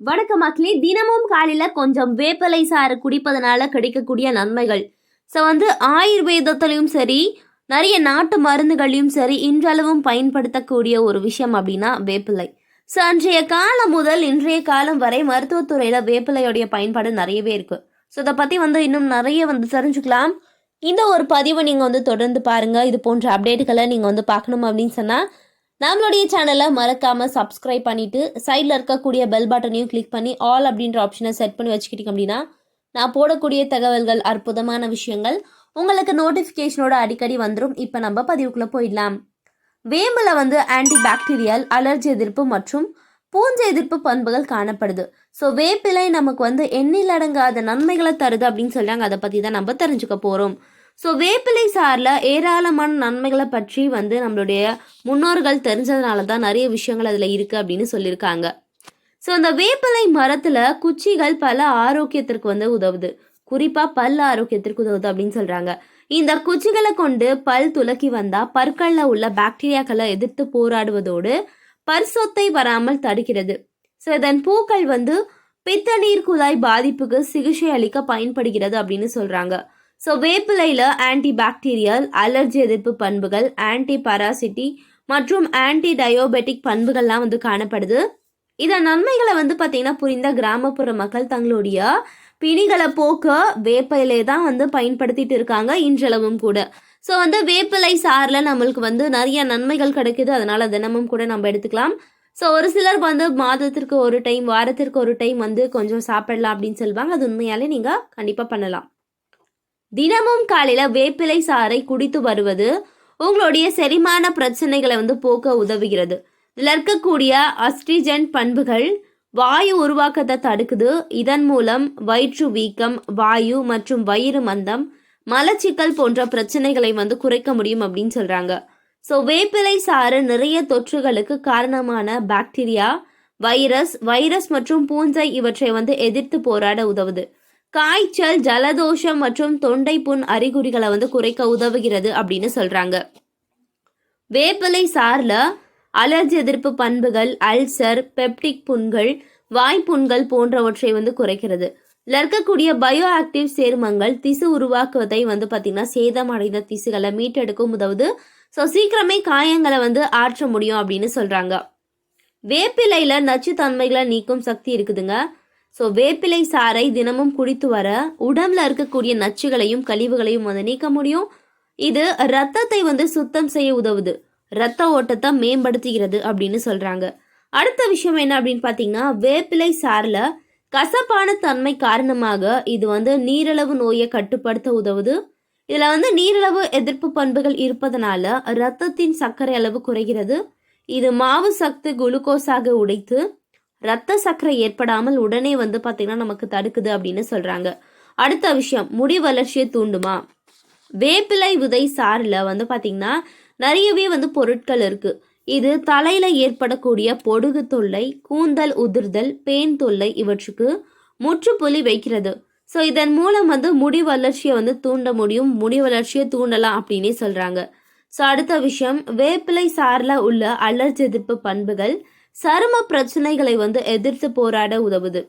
வணக்க மக்களே தினமும் காலையில் கொஞ்சம் வேப்பிலை சாறு குடிப்பதனால கிடைக்கக்கூடிய நன்மைகள். ஸோ வந்து ஆயுர்வேதத்துலேயும் சரி நிறைய நாட்டு மருந்துகளையும் சரி இன்றளவும் பயன்படுத்தக்கூடிய ஒரு விஷயம் அப்படின்னா வேப்பிலை. ஸோ அன்றைய காலம் முதல் இன்றைய காலம் வரை மருத்துவத்துறையில் வேப்பிலையோடைய பயன்பாடு நிறையவே இருக்குது ஸோ இதை பற்றி வந்து இன்னும் நிறைய வந்து தெரிஞ்சுக்கலாம். இந்த ஒரு பதிவை நீங்கள் வந்து தொடர்ந்து பாருங்கள் இது போன்ற அப்டேட்டுகளை நீங்கள் வந்து பார்க்கணும் அப்படின்னு சொன்னால் நம்மளுடைய சேனலை மறக்காமல் சப்ஸ்கிரைப் பண்ணிவிட்டு சைடில் இருக்கக்கூடிய பெல் பட்டனையும் கிளிக் பண்ணி ஆல் அப்படின்ற ஆப்ஷனை செட் பண்ணி வச்சுக்கிட்டீங்க அப்படின்னா நான் போடக்கூடிய தகவல்கள் அற்புதமான விஷயங்கள் உங்களுக்கு நோட்டிஃபிகேஷனோட அடிக்கடி வந்துடும் இப்போ நம்ம பதிவுக்குள்ளே போயிடலாம். வேம்பில் வந்து ஆன்டி பாக்டீரியல் அலர்ஜி எதிர்ப்பு மற்றும் பூஞ்சை எதிர்ப்பு பண்புகள் காணப்படுது. ஸோ வேப்பிலை நமக்கு வந்து எண்ணில் அடங்காத நன்மைகளை தருது அப்படின்னு சொல்கிறாங்க அதை பற்றி தான் நம்ம தெரிஞ்சுக்க போகிறோம் ஸோ வேப்பிலை சாரில் ஏராளமான நன்மைகளை பற்றி வந்து நம்மளுடைய முன்னோர்கள் தெரிஞ்சதுனால தான் நிறைய விஷயங்கள் அதில் இருக்குது அப்படின்னு சொல்லியிருக்காங்க. ஸோ அந்த வேப்பிலை மரத்தில் குச்சிகள் பல ஆரோக்கியத்திற்கு வந்து உதவுது. குறிப்பாக பல் ஆரோக்கியத்திற்கு உதவுது அப்படின்னு சொல்கிறாங்க இந்த குச்சிகளை கொண்டு பல் துலக்கி வந்தால் பற்களில் உள்ள பாக்டீரியாக்களை எதிர்த்து போராடுவதோடு பரிசொத்தை வராமல் தடுக்கிறது. ஸோ இதன் பூக்கள் வந்து பித்த நீர் குழாய் பாதிப்புக்கு சிகிச்சை அளிக்க பயன்படுகிறது அப்படின்னு சொல்கிறாங்க ஸோ வேப்பிலையில் ஆன்டி பாக்டீரியல் அலர்ஜி எதிர்ப்பு பண்புகள் ஆன்டி பாராசிட்டி மற்றும் ஆன்டி டயோபெட்டிக் பண்புகள்லாம் வந்து காணப்படுது. இதன் நன்மைகளை வந்து பார்த்திங்கன்னா புரிந்த கிராமப்புற மக்கள் தங்களுடைய பிணிகளை போக்க வேப்பிலை தான் வந்து பயன்படுத்திட்டு இருக்காங்க இன்றளவும் கூட. ஸோ வந்து வேப்பிலை சாரில் நம்மளுக்கு வந்து நிறைய நன்மைகள் கிடைக்குது. அதனால் தினமும் கூட நம்ம எடுத்துக்கலாம். ஸோ ஒரு சிலர் வந்து மாதத்திற்கு ஒரு டைம் வாரத்திற்கு ஒரு டைம் வந்து கொஞ்சம் சாப்பிடலாம் அப்படின்னு சொல்லுவாங்க. அது உண்மையாலே நீங்கள் கண்டிப்பாக பண்ணலாம். தினமும் காலையில் வேப்பிலை சாறை குடித்து வருவது உங்களுடைய செரிமான பிரச்சனைகளை வந்து போக்க உதவுகிறது. இதில் இருக்கக்கூடிய அஸ்ட்ரிஜன் பண்புகள் வாயு உருவாக்கத்தை தடுக்குது. இதன் மூலம் வயிற்று வீக்கம் வாயு மற்றும் வயிறு மந்தம் மலச்சிக்கல் போன்ற பிரச்சனைகளை வந்து குறைக்க முடியும் அப்படின்னு சொல்கிறாங்க ஸோ வேப்பிலை சாறு நிறைய தொற்றுகளுக்கு காரணமான பாக்டீரியா வைரஸ் வைரஸ் மற்றும் பூஞ்சை இவற்றை வந்து எதிர்த்து போராட உதவுது. காய்ச்சல் ஜலதோஷம் மற்றும் தொண்டை புண் அறிகுறிகளை வந்து குறைக்க உதவுகிறது அப்படின்னு சொல்றாங்க. வேப்பிலை சார்ல அலர்ஜி எதிர்ப்பு பண்புகள் அல்சர் பெப்டிக் புண்கள் வாய்ப்புண்கள் போன்றவற்றை வந்து குறைக்கிறது. இதில் இருக்கக்கூடிய பயோ ஆக்டிவ் சேர்மங்கள் திசு உருவாக்குவதை வந்து பார்த்திங்கன்னா சேதமடைந்த திசுகளை மீட்டெடுக்கும் உதவுது. ஸோ சீக்கிரமே காயங்களை வந்து ஆற்ற முடியும் அப்படின்னு சொல்கிறாங்க வேப்பிலையில் நச்சுத்தன்மைகளை நீக்கும் சக்தி இருக்குதுங்க. ஸோ வேப்பிலை சாறை தினமும் குடித்து வர உடம்புல இருக்கக்கூடிய நச்சுகளையும் கழிவுகளையும் வந்து நீக்க முடியும். இது ரத்தத்தை வந்து சுத்தம் செய்ய உதவுது. ரத்த ஓட்டத்தை மேம்படுத்துகிறது அப்படின்னு சொல்கிறாங்க அடுத்த விஷயம் என்ன அப்படின்னு பார்த்தீங்கன்னா வேப்பிலை சாரில் கசப்பான தன்மை காரணமாக இது வந்து நீரிழவு நோயை கட்டுப்படுத்த உதவுது. இதில் வந்து நீரிழவு எதிர்ப்பு பண்புகள் இருப்பதனால ரத்தத்தின் சர்க்கரை அளவு குறைகிறது. இது மாவு சத்து குளுக்கோஸாக உடைத்து ரத்த சக்கரை ஏற்படாமல் உடனே வந்து பார்த்திங்கன்னா நமக்கு தடுக்குது அப்படின்னு சொல்கிறாங்க அடுத்த விஷயம் முடி வளர்ச்சியை தூண்டுமா? வேப்பிலை விதை சாறில் வந்து பார்த்திங்கன்னா நிறையவே வந்து பொருட்கள் இருக்குது இது தலையில் ஏற்படக்கூடிய பொடுகு தொல்லை கூந்தல் உதிர்தல் பேன் தொல்லை இவற்றுக்கு முற்றுப்புள்ளி வைக்கிறது. ஸோ இதன் மூலம் வந்து முடி வளர்ச்சியை வந்து தூண்ட முடியும் முடி வளர்ச்சியை தூண்டலாம் அப்படின்னே சொல்கிறாங்க ஸோ அடுத்த விஷயம் வேப்பிலை சாரில் உள்ள அலர்ஜி எதிர்ப்பு பண்புகள் சரும பிரச்சனைகளை வந்து எதிர்த்து போராட உதவுது.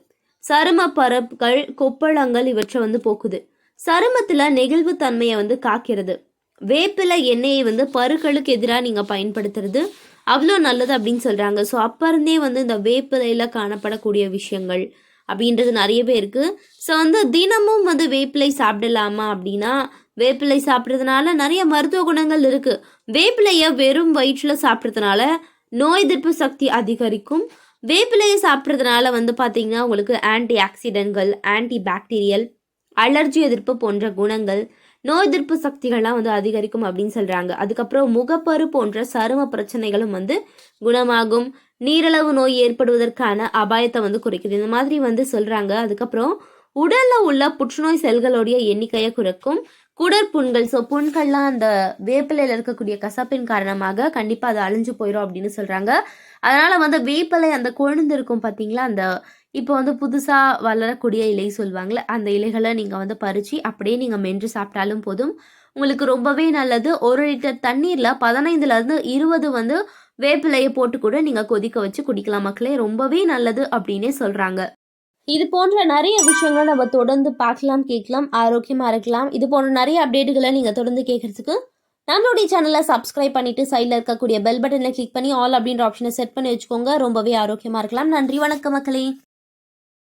சரும பரப்புகள் கொப்பளங்கள் இவற்றை வந்து போக்குது. சருமத்தில் நெகிழ்வு தன்மையை வந்து காக்கிறது. வேப்பிலை எண்ணெயை வந்து பருக்களுக்கு எதிராக நீங்கள் பயன்படுத்துறது. அவ்வளோ நல்லது அப்படின்னு சொல்கிறாங்க ஸோ அப்போ இருந்தே வந்து இந்த வேப்பிலையில் காணப்படக்கூடிய விஷயங்கள் அப்படின்றது நிறைய பேருக்கு ஸோ வந்து தினமும் வந்து வேப்பிலை சாப்பிடலாமா அப்படின்னா வேப்பிலை சாப்பிட்றதுனால நிறைய மருத்துவ குணங்கள் இருக்குது வேப்பிலையை வெறும் வயிற்றில் சாப்பிட்றதுனால நோய் எதிர்ப்பு சக்தி அதிகரிக்கும். வேப்பிலையை சாப்பிட்றதுனால வந்து பார்த்திங்கன்னா உங்களுக்கு ஆன்டி ஆக்சிடென்ட்கள் ஆன்டி பாக்டீரியல் அலர்ஜி எதிர்ப்பு போன்ற குணங்கள் நோய் எதிர்ப்பு சக்திகள்லாம் வந்து அதிகரிக்கும் அப்படின்னு சொல்கிறாங்க அதுக்கப்புறம் முகப்பரு போன்ற சரும பிரச்சனைகளும் வந்து குணமாகும். நீரிழவு நோய் ஏற்படுவதற்கான அபாயத்தை வந்து குறைக்குது. இந்த மாதிரி வந்து சொல்கிறாங்க அதுக்கப்புறம் உடலில் உள்ள புற்றுநோய் செல்களுடைய எண்ணிக்கையை குறைக்கும். குடற்புண்கள் ஸோ புண்கள்லாம் அந்த வேப்பிலையில் இருக்கக்கூடிய கசப்பின் காரணமாக கண்டிப்பாக அது அழிஞ்சு போயிடும் அப்படின்னு சொல்கிறாங்க அதனால் வந்து வேப்பிலை அந்த கொழுந்து இருக்கும் பார்த்தீங்களா அந்த இப்போ வந்து புதுசாக வளரக்கூடிய இலை சொல்லுவாங்களே அந்த இலைகளை நீங்கள் வந்து பறித்து அப்படியே நீங்கள் மென்று சாப்பிட்டாலும் போதும். உங்களுக்கு ரொம்பவே நல்லது. ஒரு லிட்டர் தண்ணீரில் பதினைந்துலேருந்து இருபது வந்து வேப்பிலையை போட்டு கூட நீங்கள் கொதிக்க வச்சு குடிக்கலாம் மக்களே. ரொம்பவே நல்லது அப்படின்னே சொல்கிறாங்க இது போன்ற நிறைய விஷயங்களை நம்ம தொடர்ந்து பார்க்கலாம் கேட்கலாம் ஆரோக்கியமாக இருக்கலாம். இது போன்ற நிறைய அப்டேட்டுகளை நீங்கள் தொடர்ந்து கேட்குறதுக்கு நம்மளுடைய சேனலை சப்ஸ்கிரைப் பண்ணிட்டு சைடில் இருக்கக்கூடிய பெல் பட்டனில் கிளிக் பண்ணி ஆல் அப்படின்ற ஆப்ஷனை செட் பண்ணி வச்சுக்கோங்க. ரொம்பவே ஆரோக்கியமாக இருக்கலாம். நன்றி வணக்கம் மக்களே.